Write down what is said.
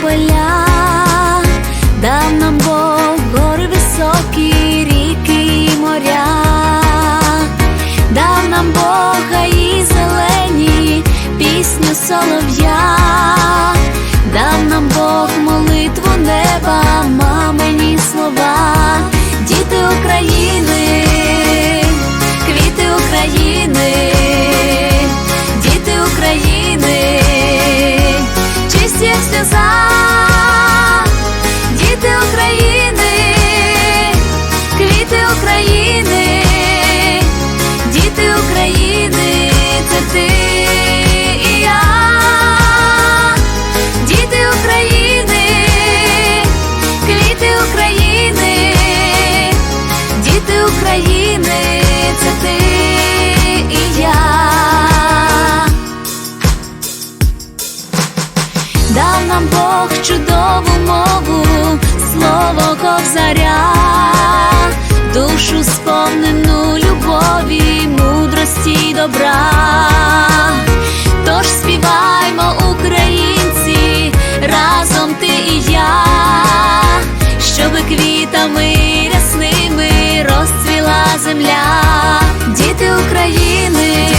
pues діти України, Дав нам Бог чудову мову, слово ковзаря, душу сповнену любові, мудрості й добра. Тож співаймо, українці, разом ти і я, щоби квітами рясними розцвіла земля, діти України.